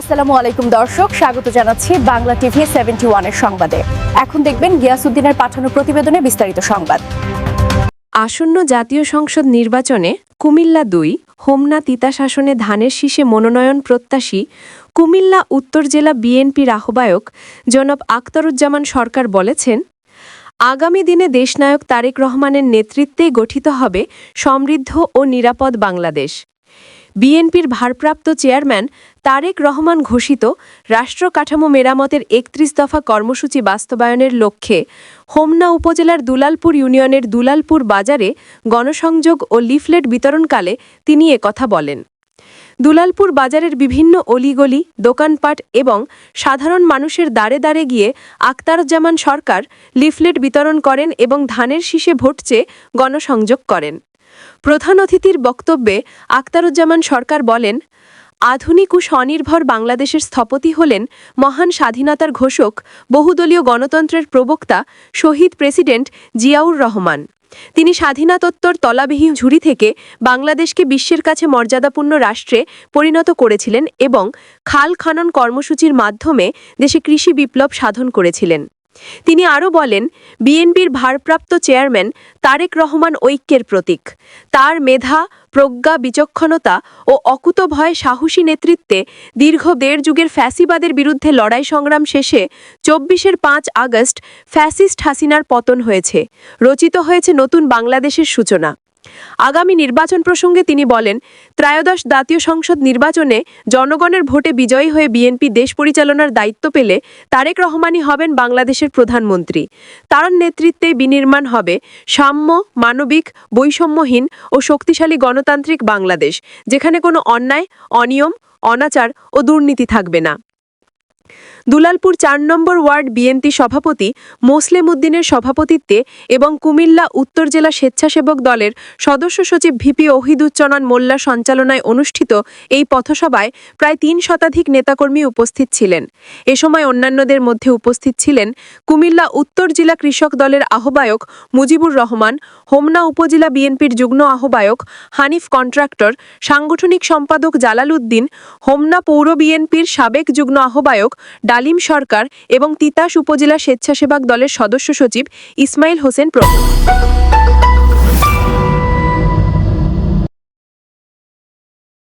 আসসালামু আলাইকুম দর্শক, স্বাগত জানাচ্ছি বাংলা টিভি সেভেন্টি ওয়ানের সংবাদে। এখন দেখবেন গিয়াসুদ্দিনের পাঠানো প্রতিবেদনে বিস্তারিত সংবাদ। আসন্ন জাতীয় সংসদ নির্বাচনে কুমিল্লা দুই, হোমনা তিতা শাসনে ধানের শীষে মনোনয়ন প্রত্যাশী কুমিল্লা উত্তর জেলা বিএনপির আহ্বায়ক জনাব আখতারুজ্জামান সরকার বলেছেন, আগামী দিনে দেশনায়ক তারেক রহমানের নেতৃত্বে গঠিত হবে সমৃদ্ধ ও নিরাপদ বাংলাদেশ। বিএনপির ভারপ্রাপ্ত চেয়ারম্যান তারেক রহমান ঘোষিত রাষ্ট্র কাঠামো মেরামতের একত্রিশ দফা কর্মসূচি বাস্তবায়নের লক্ষ্যে হোমনা উপজেলার দুলালপুর ইউনিয়নের দুলালপুর বাজারে গণসংযোগ ও লিফলেট বিতরণকালে তিনি একথা বলেন। দুলালপুর বাজারের বিভিন্ন অলিগলি, দোকানপাট এবং সাধারণ মানুষের দ্বারে দ্বারে গিয়ে আক্তারুজ্জামান সরকার লিফলেট বিতরণ করেন এবং ধানের শীষে ভোট চেয়ে গণসংযোগ করেন। প্রধান অতিথির বক্তব্যে আক্তারুজ্জামান সরকার বলেন, আধুনিক ও স্বনির্ভর বাংলাদেশের স্থপতি হলেন মহান স্বাধীনতার ঘোষক, বহুদলীয় গণতন্ত্রের প্রবক্তা, শহীদ প্রেসিডেন্ট জিয়াউর রহমান। তিনি স্বাধীনতোত্তর তলাবিহী ঝুড়ি থেকে বাংলাদেশকে বিশ্বের কাছে মর্যাদাপূর্ণ রাষ্ট্রে পরিণত করেছিলেন এবং খাল খনন কর্মসূচির মাধ্যমে দেশে কৃষি বিপ্লব সাধন করেছিলেন। তিনি আরও বলেন, বিএনপির ভারপ্রাপ্ত চেয়ারম্যান তারেক রহমান ঐক্যের প্রতীক। তার মেধা, প্রজ্ঞা, বিচক্ষণতা ও অকুতভয় সাহসী নেতৃত্বে দীর্ঘ দেড় যুগের ফ্যাসিবাদের বিরুদ্ধে লড়াই সংগ্রাম শেষে চব্বিশের পাঁচ আগস্ট ফ্যাসিস্ট হাসিনার পতন হয়েছে। রচিত হয়েছে নতুন বাংলাদেশের সূচনা। আগামী নির্বাচন প্রসঙ্গে তিনি বলেন, ত্রয়োদশ জাতীয় সংসদ নির্বাচনে জনগণের ভোটে বিজয়ী হয়ে বিএনপি দেশ পরিচালনার দায়িত্ব পেলে তারেক রহমানই হবেন বাংলাদেশের প্রধানমন্ত্রী। তার নেতৃত্বে বিনির্মাণ হবে সাম্য, মানবিক, বৈষম্যহীন ও শক্তিশালী গণতান্ত্রিক বাংলাদেশ, যেখানে কোনো অন্যায়, অনিয়ম, অনাচার ও দুর্নীতি থাকবে না। দুলালপুর চার নম্বর ওয়ার্ড বিএনপি সভাপতি মোসলেম উদ্দিনের সভাপতিত্বে এবং কুমিল্লা উত্তর জেলা স্বেচ্ছাসেবক দলের সদস্য সচিব ভিপি ওহিদুজ্জামান মোল্লা সঞ্চালনায় অনুষ্ঠিত এই পথসভায় প্রায় তিন শতাধিক নেতাকর্মী উপস্থিত ছিলেন। এ সময় অন্যান্যদের মধ্যে উপস্থিত ছিলেন কুমিল্লা উত্তর জেলা কৃষক দলের আহ্বায়ক মুজিবুর রহমান, হোমনা উপজেলা বিএনপির যুগ্ম আহ্বায়ক হানিফ কন্ট্রাক্টর, সাংগঠনিক সম্পাদক জালাল উদ্দিন, হোমনা পৌর বিএনপির সাবেক যুগ্ম আহ্বায়ক ডালিম সরকার এবং তিতাস উপজেলা স্বেচ্ছাসেবক দলের সদস্য সচিব ইসমাইল হোসেন প্রমুখ।